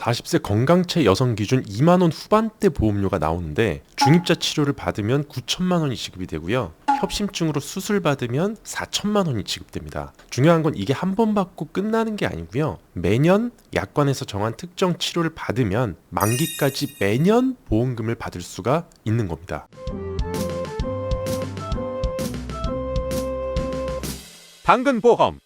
40세 건강체 여성 기준 2만 원 후반대 보험료가 나오는데 중입자 치료를 받으면 9천만 원이 지급이 되고요. 협심증으로 수술 받으면 4천만 원이 지급됩니다. 중요한 건 이게 한 번 받고 끝나는 게 아니고요. 매년 약관에서 정한 특정 치료를 받으면 만기까지 매년 보험금을 받을 수가 있는 겁니다. 당근 보험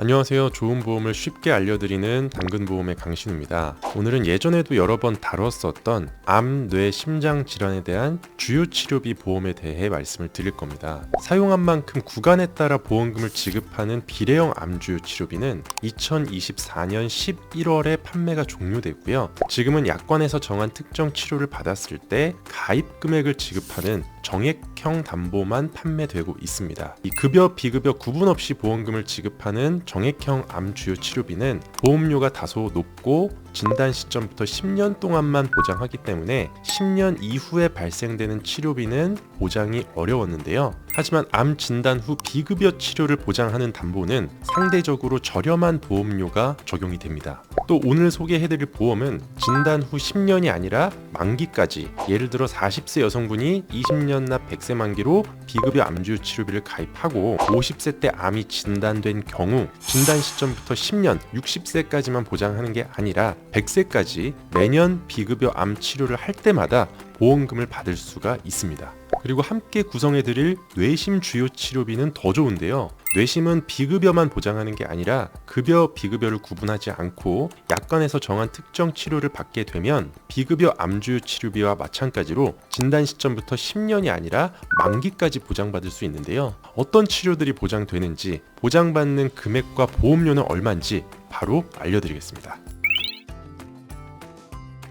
안녕하세요. 좋은 보험을 쉽게 알려드리는 당근보험의 강신우입니다. 오늘은 예전에도 여러 번 다뤘었던 암, 뇌, 심장 질환에 대한 주요 치료비 보험에 대해 말씀을 드릴 겁니다. 사용한 만큼 구간에 따라 보험금을 지급하는 비례형 암 주요 치료비는 2024년 11월에 판매가 종료됐고요. 지금은 약관에서 정한 특정 치료를 받았을 때 가입 금액을 지급하는 정액형 담보만 판매되고 있습니다. 이 급여 비급여 구분 없이 보험금을 지급하는 정액형 암 주요 치료비는 보험료가 다소 높고 진단 시점부터 10년 동안만 보장하기 때문에 10년 이후에 발생되는 치료비는 보장이 어려웠는데요. 하지만 암 진단 후 비급여 치료를 보장하는 담보는 상대적으로 저렴한 보험료가 적용이 됩니다. 또 오늘 소개해드릴 보험은 진단 후 10년이 아니라 만기까지 예를 들어 40세 여성분이 20년 납 100세 만기로 비급여 암주 치료비를 가입하고 50세 때 암이 진단된 경우 진단 시점부터 10년 60세까지만 보장하는 게 아니라 100세까지 매년 비급여 암 치료를 할 때마다 보험금을 받을 수가 있습니다. 그리고 함께 구성해 드릴 뇌심 주요 치료비는 더 좋은데요. 뇌심은 비급여만 보장하는 게 아니라 급여 비급여를 구분하지 않고 약관에서 정한 특정 치료를 받게 되면 비급여 암주요 치료비와 마찬가지로 진단 시점부터 10년이 아니라 만기까지 보장받을 수 있는데요. 어떤 치료들이 보장되는지 보장받는 금액과 보험료는 얼마인지 바로 알려드리겠습니다.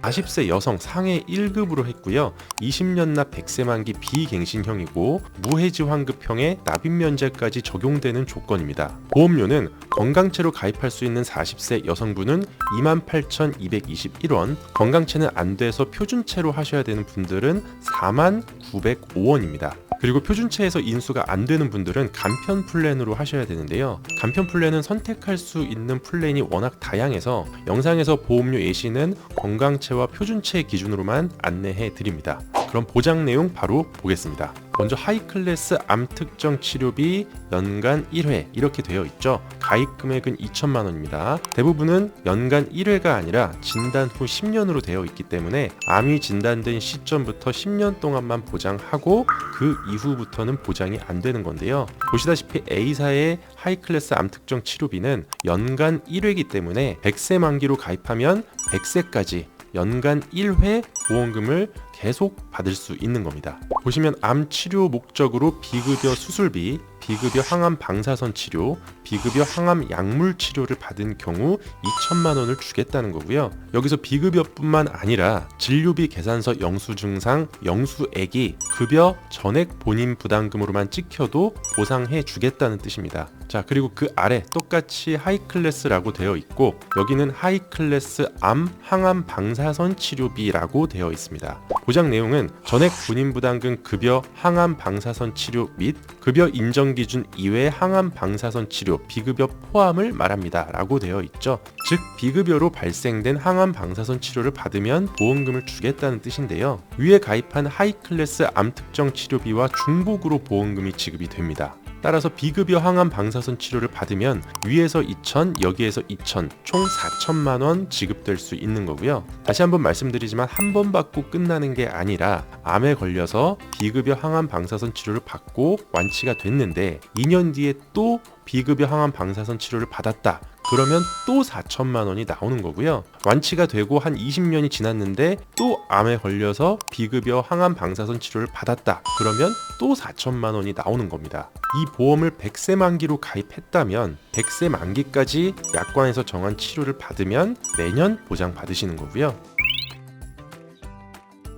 40세 여성 상해 1급으로 했고요. 20년 납 100세 만기 비갱신형이고 무해지 환급형에 납입 면제까지 적용되는 조건입니다. 보험료는 건강체로 가입할 수 있는 40세 여성분은 28,221원, 건강체는 안 돼서 표준체로 하셔야 되는 분들은 49,905원입니다. 그리고 표준체에서 인수가 안 되는 분들은 간편 플랜으로 하셔야 되는데요. 간편 플랜은 선택할 수 있는 플랜이 워낙 다양해서 영상에서 보험료 예시는 건강체와 표준체 기준으로만 안내해 드립니다. 그럼 보장 내용 바로 보겠습니다. 먼저 하이클래스 암 특정 치료비 연간 1회 이렇게 되어 있죠. 가입 금액은 2천만 원입니다. 대부분은 연간 1회가 아니라 진단 후 10년으로 되어 있기 때문에 암이 진단된 시점부터 10년 동안만 보장하고 그 이후부터는 보장이 안 되는 건데요. 보시다시피 A사의 하이클래스 암 특정 치료비는 연간 1회이기 때문에 100세 만기로 가입하면 100세까지 연간 1회 보험금을 계속 받을 수 있는 겁니다. 보시면 암 치료 목적으로 비급여 수술비, 비급여 항암 방사선 치료, 비급여 항암 약물 치료를 받은 경우 2천만 원을 주겠다는 거고요. 여기서 비급여뿐만 아니라 진료비 계산서 영수증상 영수액이 급여 전액 본인 부담금으로만 찍혀도 보상해 주겠다는 뜻입니다. 자, 그리고 그 아래 똑같이 하이클래스라고 되어 있고 여기는 하이클래스 암 항암 방사선 치료비라고 되어 있습니다. 보장 내용은 전액 본인 부담금 급여 항암 방사선 치료 및 급여 인정 기준 이외 항암 방사선 치료 비급여 포함을 말합니다. 라고 되어 있죠. 즉 비급여로 발생된 항암 방사선 치료를 받으면 보험금을 주겠다는 뜻인데요. 위에 가입한 하이클래스 암 특정 치료비와 중복으로 보험금이 지급이 됩니다. 따라서 비급여 항암 방사선 치료를 받으면 위에서 2천, 여기에서 2천, 총 4천만 원 지급될 수 있는 거고요. 다시 한번 말씀드리지만 한 번 받고 끝나는 게 아니라 암에 걸려서 비급여 항암 방사선 치료를 받고 완치가 됐는데 2년 뒤에 또 비급여 항암 방사선 치료를 받았다. 그러면 또 4천만 원이 나오는 거고요. 완치가 되고 한 20년이 지났는데 또 암에 걸려서 비급여 항암 방사선 치료를 받았다. 그러면 또 4천만 원이 나오는 겁니다. 이 보험을 100세 만기로 가입했다면 100세 만기까지 약관에서 정한 치료를 받으면 매년 보장 받으시는 거고요.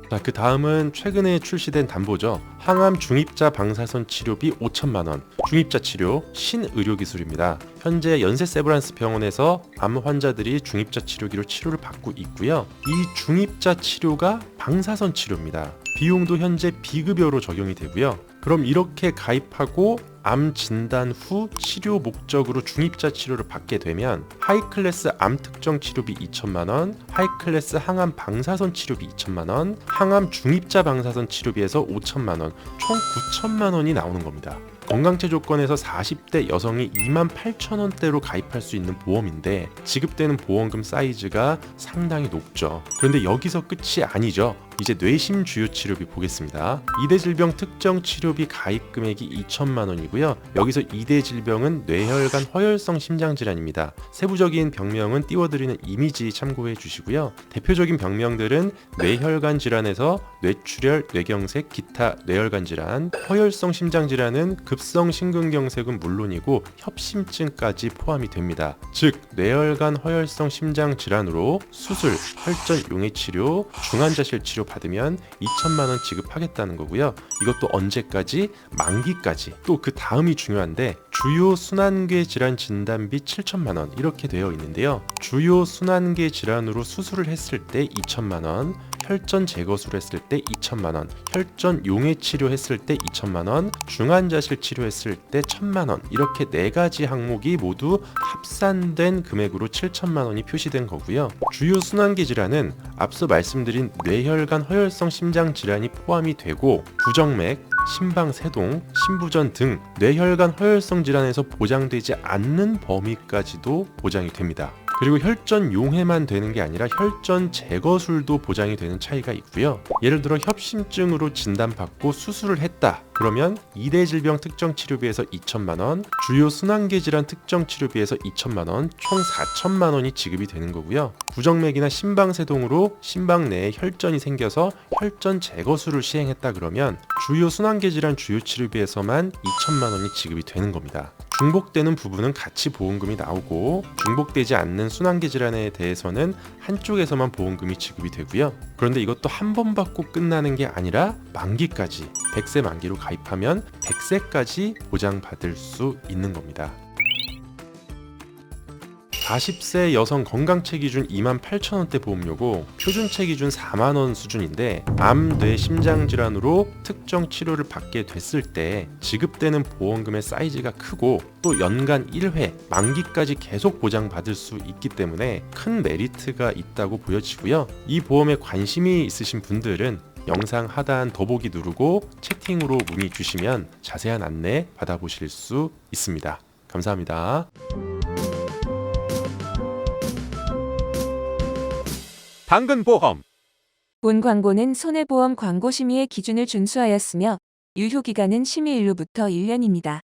자, 그 다음은 최근에 출시된 담보죠. 항암 중입자 방사선 치료비 5천만 원. 중입자 치료 신의료 기술입니다. 현재 연세 세브란스 병원에서 암 환자들이 중입자 치료기로 치료를 받고 있고요. 이 중입자 치료가 방사선 치료입니다. 비용도 현재 비급여로 적용이 되고요. 그럼 이렇게 가입하고 암 진단 후 치료 목적으로 중입자 치료를 받게 되면 하이클래스 암 특정 치료비 2천만 원, 하이클래스 항암 방사선 치료비 2천만 원, 항암 중입자 방사선 치료비에서 5천만 원, 총 9천만 원이 나오는 겁니다. 건강체 조건에서 40대 여성이 2만 8천 원대로 가입할 수 있는 보험인데 지급되는 보험금 사이즈가 상당히 높죠. 그런데 여기서 끝이 아니죠. 이제 뇌심 주요 치료비 보겠습니다. 2대 질병 특정 치료비 가입 금액이 2천만 원이고요. 여기서 2대 질병은 뇌혈관 허혈성 심장 질환입니다. 세부적인 병명은 띄워드리는 이미지 참고해 주시고요. 대표적인 병명들은 뇌혈관 질환에서 뇌출혈, 뇌경색, 기타 뇌혈관 질환, 허혈성 심장 질환은 급성 심근경색은 물론이고 협심증까지 포함이 됩니다. 즉 뇌혈관 허혈성 심장 질환으로 수술, 혈전 용해 치료, 중환자실 치료 받으면 2천만 원 지급하겠다는 거고요. 이것도 언제까지? 만기까지. 또 그 다음이 중요한데 주요 순환계 질환 진단비 7천만 원 이렇게 되어 있는데요. 주요 순환계 질환으로 수술을 했을 때 2천만 원, 혈전 제거술 했을 때 2천만 원, 혈전 용해 치료했을 때 2천만 원, 중환자실 치료했을 때 1천만 원 이렇게 네 가지 항목이 모두 합산된 금액으로 7천만 원이 표시된 거고요. 주요 순환계 질환은 앞서 말씀드린 뇌혈관 허혈성 심장 질환이 포함이 되고 부정맥, 심방세동, 심부전 등 뇌혈관 허혈성 질환에서 보장되지 않는 범위까지도 보장이 됩니다. 그리고 혈전 용해만 되는 게 아니라 혈전 제거술도 보장이 되는 차이가 있고요. 예를 들어 협심증으로 진단받고 수술을 했다. 그러면 2대 질병 특정 치료비에서 2천만 원, 주요 순환계 질환 특정 치료비에서 2천만 원, 총 4천만 원이 지급이 되는 거고요. 부정맥이나 심방세동으로 심방 내에 혈전이 생겨서 혈전 제거술을 시행했다 그러면 주요 순환계 질환 주요 치료비에서만 2천만 원이 지급이 되는 겁니다. 중복되는 부분은 같이 보험금이 나오고 중복되지 않는 순환계 질환에 대해서는 한쪽에서만 보험금이 지급이 되고요. 그런데 이것도 한 번 받고 끝나는 게 아니라 만기까지 100세 만기로 가입하면 100세까지 보장받을 수 있는 겁니다. 40세 여성 건강체 기준 2만 8천 원대 보험료고 표준체 기준 4만 원 수준인데 암, 뇌, 심장 질환으로 특정 치료를 받게 됐을 때 지급되는 보험금의 사이즈가 크고 또 연간 1회 만기까지 계속 보장받을 수 있기 때문에 큰 메리트가 있다고 보여지고요. 이 보험에 관심이 있으신 분들은 영상 하단 더보기 누르고 채팅으로 문의 주시면 자세한 안내 받아보실 수 있습니다. 감사합니다. 본 광고는 손해보험 광고 심의의 기준을 준수하였으며 유효기간은 심의일로부터 1년입니다.